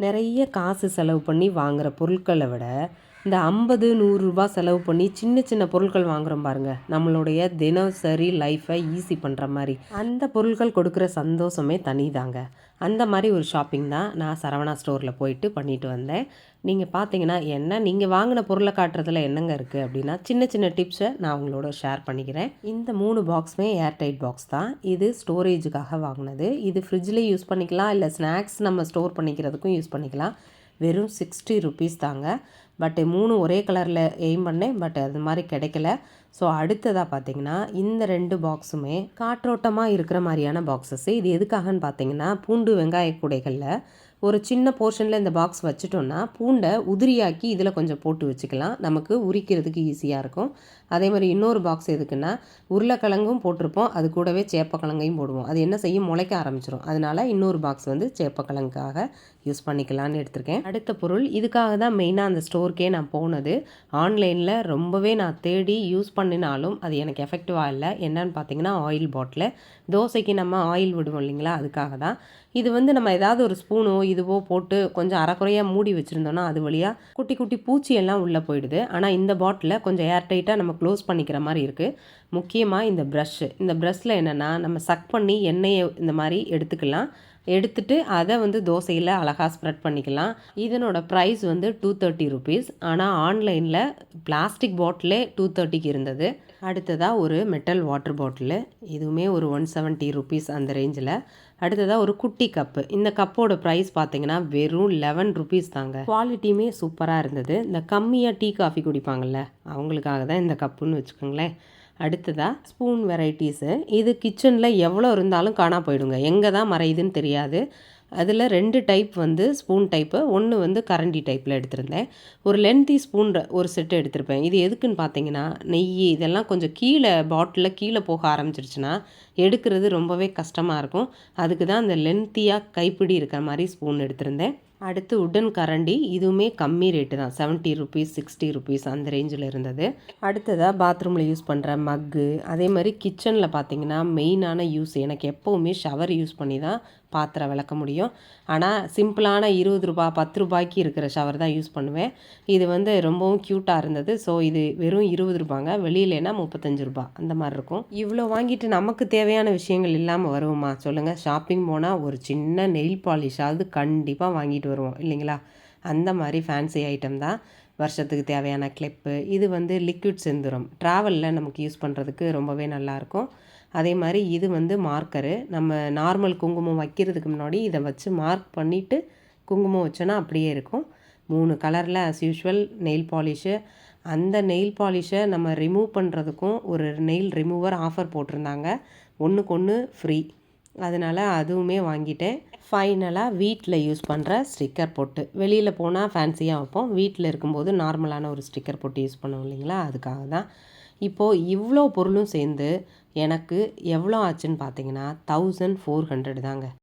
நிறைய காசு செலவு பண்ணி வாங்குற பொருட்களை விட இந்த ஐம்பது நூறுரூபா செலவு பண்ணி சின்ன சின்ன பொருட்கள் வாங்குறோம் பாருங்க. நம்மளுடைய தினசரி லைஃப்பை ஈஸி பண்ணுற மாதிரி. அந்த பொருட்கள் கொடுக்குற சந்தோஷமே தனிதாங்க. அந்த மாதிரி ஒரு ஷாப்பிங் தான் நான் சரவணா ஸ்டோரில் போயிட்டு பண்ணிட்டு வந்தேன். நீங்கள் பார்த்தீங்கன்னா என்ன நீங்கள் வாங்கின பொருளை காட்டுறதுல என்னங்க இருக்குது அப்படின்னா சின்ன சின்ன டிப்ஸை நான் உங்களோட ஷேர் பண்ணிக்கிறேன். இந்த மூணு பாக்ஸுமே ஏர்டைட் பாக்ஸ் தான். இது ஸ்டோரேஜுக்காக வாங்கினது. இது ஃப்ரிட்ஜில் யூஸ் பண்ணிக்கலாம். இல்லை ஸ்நாக்ஸ் நம்ம ஸ்டோர் பண்ணிக்கிறதுக்கும் யூஸ் பண்ணிக்கலாம். வெறும் சிக்ஸ்டி ருபீஸ் தாங்க. பட் மூணு ஒரே கலரில் எய்ம் பண்ணேன். பட் அது மாதிரி கிடைக்கல. ஸோ அடுத்ததாக பார்த்தீங்கன்னா இந்த ரெண்டு பாக்ஸுமே காற்றோட்டமாக இருக்கிற மாதிரியான பாக்ஸஸ் இது எதுக்காகன்னு பார்த்தீங்கன்னா பூண்டு வெங்காய கூடைகளில் ஒரு சின்ன போர்ஷனில் இந்த பாக்ஸ் வச்சுட்டோன்னா பூண்டை உதிரியாக்கி இதில் கொஞ்சம் போட்டு வச்சுக்கலாம். நமக்கு உரிக்கிறதுக்கு ஈஸியாக இருக்கும். அதே மாதிரி இன்னொரு பாக்ஸ் எதுக்குன்னா உருளைக்கிழங்கும் போட்டிருப்போம். அது கூடவே சேப்பக்கிழங்கையும் போடுவோம். அது என்ன செய்யும்? முளைக்க ஆரம்பிச்சிடும் அதனால் இன்னொரு பாக்ஸ் வந்து சேப்பக்கிழங்குக்காக யூஸ் பண்ணிக்கலான்னு எடுத்திருக்கேன். அடுத்த பொருள் இதுக்காக தான் மெயினாக அந்த ஸ்டோருக்கே நான் போனது. ஆன்லைனில் ரொம்பவே நான் தேடி யூஸ் பண்ணினாலும் அது எனக்கு எஃபெக்டிவாக இல்லை. என்னன்னு பார்த்தீங்கன்னா ஆயில் பாட்டில் தோசைக்கு நம்ம ஆயில் விடுவோம் இல்லைங்களா? அதுக்காக தான். இது வந்து நம்ம ஏதாவது ஒரு ஸ்பூனோ இதுவோ போட்டு கொஞ்சம் அரைக்குறையாக மூடி வச்சுருந்தோன்னா அது வழியாக குட்டி குட்டி பூச்சி எல்லாம் உள்ளே போயிடுது. ஆனால் இந்த பாட்டிலில் கொஞ்சம் ஏர்டைட்டாக நம்ம க்ளோஸ் பண்ணிக்கிற மாதிரி இருக்குது முக்கியமாக இந்த ப்ரஷ்ஷு இந்த ப்ரஷ்ஷில் என்னென்னா நம்ம சக் பண்ணி எண்ணெயை இந்த மாதிரி எடுத்துக்கலாம். எடுத்துட்டு அதை வந்து தோசையில் அழகாக ஸ்ப்ரெட் பண்ணிக்கலாம். இதனோட ப்ரைஸ் வந்து டூ தேர்ட்டி ருபீஸ் ஆனால் ஆன்லைனில் பிளாஸ்டிக் பாட்டிலே டூ தேர்ட்டிக்கு இருந்தது. அடுத்ததாக ஒரு மெட்டல் வாட்டர் பாட்டிலு இதுவுமே ஒரு ஒன் செவன்ட்டி ருபீஸ் அந்த ரேஞ்சில் அடுத்ததாக ஒரு குட்டி கப்பு இந்த கப்போட ப்ரைஸ் பார்த்தீங்கன்னா வெறும் லெவன் ருபீஸ் தாங்க. குவாலிட்டியுமே சூப்பராக இருந்தது. இந்த கம்மியாக டீ காஃபி குடிப்பாங்கள்ல அவங்களுக்காக தான் இந்த கப்புன்னு வச்சுக்கோங்களேன். அடுத்ததாக ஸ்பூன் வெரைட்டிஸு. இது கிச்சனில் எவ்வளோ இருந்தாலும் காணா போயிடுங்க. எங்கே தான் மறையுதுன்னு தெரியாது. அதில் ரெண்டு டைப் வந்து ஸ்பூன் டைப்பு ஒன்று வந்து கரண்டி டைப்பில் எடுத்திருந்தேன். ஒரு லென்த்தி ஸ்பூன் ஒரு செட்டு எடுத்திருப்பேன். இது எதுக்குன்னு பார்த்தீங்கன்னா நெய் இதெல்லாம் கொஞ்சம் கீழே பாட்டிலில் கீழே போக ஆரம்பிச்சிருச்சுன்னா எடுக்கிறது ரொம்பவே கஷ்டமாக இருக்கும். அதுக்கு தான் அந்த லென்த்தியாக கைப்பிடி இருக்கிற மாதிரி ஸ்பூன் எடுத்திருந்தேன். அடுத்து உடன் கரண்டி இதுவுமே கம்மி ரேட்டு தான். செவன்ட்டி ருபீஸ் சிக்ஸ்டி ருபீஸ் அந்த ரேஞ்சில் இருந்தது. அடுத்ததாக பாத்ரூமில் யூஸ் பண்ணுற மக்கு அதே மாதிரி கிச்சனில் பார்த்தீங்கன்னா மெயினான யூஸ் எனக்கு எப்போவுமே ஷவர் யூஸ் பண்ணி தான் பாத்திரம் விளக்க முடியும். ஆனால் சிம்பிளான இருபது ரூபா பத்து ரூபாய்க்கு இருக்கிற ஷவர் தான் யூஸ் பண்ணுவேன். இது வந்து ரொம்பவும் க்யூட்டாக இருந்தது. ஸோ இது வெறும் இருபது ரூபாங்க. வெளியிலனா முப்பத்தஞ்சு ரூபா. அந்த மாதிரி இருக்கும். இவ்வளோ வாங்கிட்டு நமக்கு தேவையான விஷயங்கள் இல்லாமல் வருவோமா? சொல்லுங்கள் ஷாப்பிங் போனால் ஒரு சின்ன நெயில் பாலிஷாவது கண்டிப்பாக வாங்கிட்டு வருவோம். இல்லைங்களா? அந்த மாதிரி ஃபேன்சி ஐட்டம் தான். வருஷத்துக்கு தேவையான கிளிப்பு இது வந்து லிக்விட் செந்துரம். ட்ராவலில் நமக்கு யூஸ் பண்ணுறதுக்கு ரொம்பவே நல்லாயிருக்கும் அதே மாதிரி இது வந்து மார்க்கரு. நம்ம நார்மல் குங்குமம் வைக்கிறதுக்கு முன்னாடி இதை வச்சு மார்க் பண்ணிவிட்டு குங்குமம் வச்சோன்னா அப்படியே இருக்கும். மூணு கலரில் அஸ் யூஷுவல் நெயில் பாலிஷு அந்த நெயில் பாலிஷை நம்ம ரிமூவ் பண்ணுறதுக்கும் ஒரு நெயில் ரிமூவர் ஆஃபர் போட்டிருந்தாங்க. ஒன்றுக்கு ஒன்று ஃப்ரீ அதனால் அதுவுமே வாங்கிட்டேன். ஃபைனலாக வீட்டில் யூஸ் பண்ணுற ஸ்டிக்கர் போட்டு. வெளியில் போனால் ஃபேன்சியாக வைப்போம். வீட்டில் இருக்கும்போது நார்மலான ஒரு ஸ்டிக்கர் போட்டு யூஸ் பண்ணுவோம் இல்லைங்களா? அதுக்காக தான் இப்போது இவ்வளோ பொருளும் சேர்ந்து எனக்கு எவ்வளோ ஆச்சுன்னு பார்த்தீங்கன்னா தௌசண்ட் ஃபோர் ஹண்ட்ரட் தாங்க.